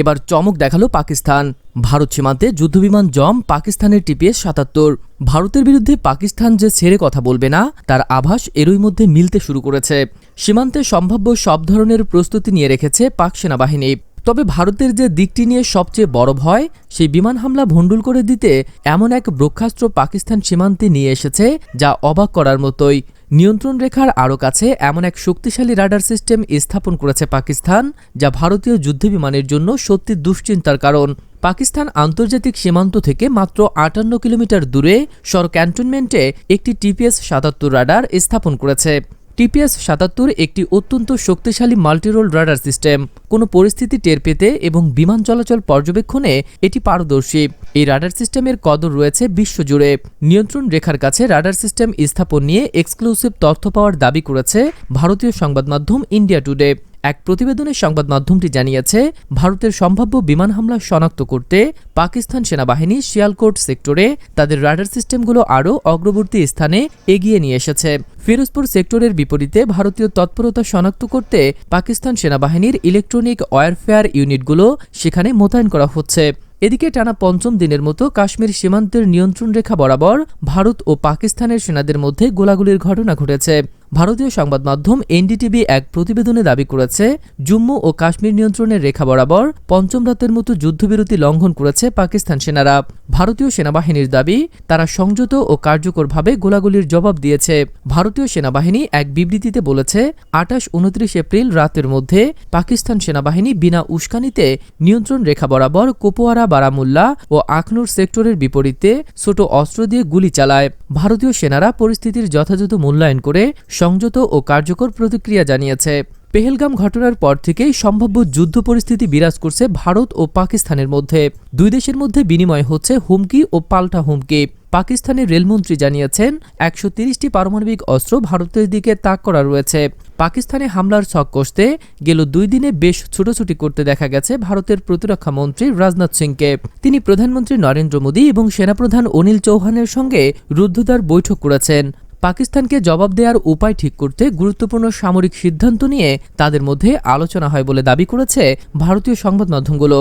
এবার চমক দেখাল পাকিস্তান। ভারত সীমান্তে যুদ্ধবিমান জম পাকিস্তানের টিপিএস সাতাত্তর। ভারতের বিরুদ্ধে পাকিস্তান যে ছেড়ে কথা বলবে না, তার আভাস এরই মধ্যে মিলতে শুরু করেছে। সীমান্তে সম্ভাব্য সব ধরনের প্রস্তুতি নিয়ে রেখেছে পাক সেনাবাহিনী। তবে ভারতের যে দিকটি নিয়ে সবচেয়ে বড় ভয়, সেই বিমান হামলা ভণ্ডুল করে দিতে এমন এক ব্রক্ষাস্ত্র পাকিস্তান সীমান্তে নিয়ে এসেছে যা অবাক করার মতোই। নিয়ন্ত্রণ রেখার আরও কাছে এমন এক শক্তিশালী রাডার সিস্টেম স্থাপন করেছে পাকিস্তান, যা ভারতীয় যুদ্ধবিমানের জন্য সত্যি দুশ্চিন্তার কারণ। পাকিস্তান আন্তর্জাতিক সীমান্ত থেকে মাত্র আটান্ন কিলোমিটার দূরে সর ক্যান্টনমেন্টে একটি টিপিএস সাতাত্তর রাডার স্থাপন করেছে। টিপিএস সাতাত্তর একটি অত্যন্ত শক্তিশালী মাল্টিরোল রাডার সিস্টেম। কোনো পরিস্থিতি টের পেতে এবং বিমান চলাচল পর্যবেক্ষণে এটি পারদর্শী। এই রাডার সিস্টেমের কদর রয়েছে বিশ্বজুড়ে। নিয়ন্ত্রণ রেখার কাছে রাডার সিস্টেম স্থাপন নিয়ে এক্সক্লুসিভ তথ্য পাওয়ার দাবি করেছে ভারতীয় সংবাদ মাধ্যম ইন্ডিয়া টুডে। এক প্রতিবেদনে সংবাদ মাধ্যমটি জানিয়েছে, ভারতের সম্ভাব্য বিমান হামলা শনাক্ত করতে পাকিস্তান সেনাবাহিনী শিয়ালকোট সেক্টরে তাদের রাডার সিস্টেমগুলো আরও অগ্রবর্তী স্থানে এগিয়ে নিয়ে এসেছে। ফিরোজপুর সেক্টরের বিপরীতে ভারতীয় তৎপরতা শনাক্ত করতে পাকিস্তান সেনাবাহিনীর ইলেকট্রনিক ওয়ারফেয়ার ইউনিটগুলো সেখানে মোতায়েন করা হচ্ছে। এদিকে টানা পঞ্চম দিনের মতো কাশ্মীর সীমান্তের নিয়ন্ত্রণ রেখা বরাবর ভারত ও পাকিস্তানের সেনাদের মধ্যে গোলাগুলির ঘটনা ঘটেছে। ভারতীয় সংবাদ মাধ্যম এনডিটিভি এক প্রতিবেদনে দাবি করেছে, জম্মু ও কাশ্মীর নিয়ন্ত্রণের রেখা বরাবর পঞ্চম রাতের মতো যুদ্ধবিরতি লঙ্ঘন করেছে পাকিস্তান সেনারা। ভারতীয় সেনাবাহিনীর দাবি, তারা সংযত ও কার্যকরভাবে গোলাগুলির জবাব দিয়েছে। ভারতীয় সেনাবাহিনী এক বিবৃতিতে বলেছে আটাশ উনত্রিশ এপ্রিল রাতের মধ্যে পাকিস্তান সেনাবাহিনী বিনা উস্কানিতে নিয়ন্ত্রণ রেখা বরাবর কোপোয়ারা, বারামুল্লা ও আখনুর সেক্টরের বিপরীতে ছোট অস্ত্র দিয়ে গুলি চালায়। ভারতীয় সেনারা পরিস্থিতির যথাযথ মূল্যায়ন করে সংযত ও কার্যকর প্রতিক্রিয়া জানিয়েছে। পেহেলগাম ঘটনার পর থেকেই সম্ভাব্য যুদ্ধ পরিস্থিতি বিরাজ করছে ভারত ও পাকিস্তানের মধ্যে। দুই দেশের মধ্যে বিনিময় হচ্ছে হুমকি ও পাল্টা হুমকি। পাকিস্তানের রেলমন্ত্রী জানিয়েছেন, একশো তিরিশটি পারমাণবিক অস্ত্র ভারতের দিকে তাক করা রয়েছে। পাকিস্তানে হামলার ছক কষতে গেল দুই দিনে বেশ ছুটোছুটি করতে দেখা গেছে ভারতের প্রতিরক্ষা মন্ত্রী রাজনাথ সিংকে। তিনি প্রধানমন্ত্রী নরেন্দ্র মোদী এবং সেনাপ্রধান অনিল চৌহানের সঙ্গে রুদ্ধদ্বার বৈঠক করেছেন। পাকিস্তানকে জবাব দেওয়ার উপায় ঠিক করতে গুরুত্বপূর্ণ সামরিক সিদ্ধান্ত নিয়ে তাদের মধ্যে আলোচনা হয় বলে দাবি করেছে ভারতীয় সংবাদ মাধ্যমগুলো।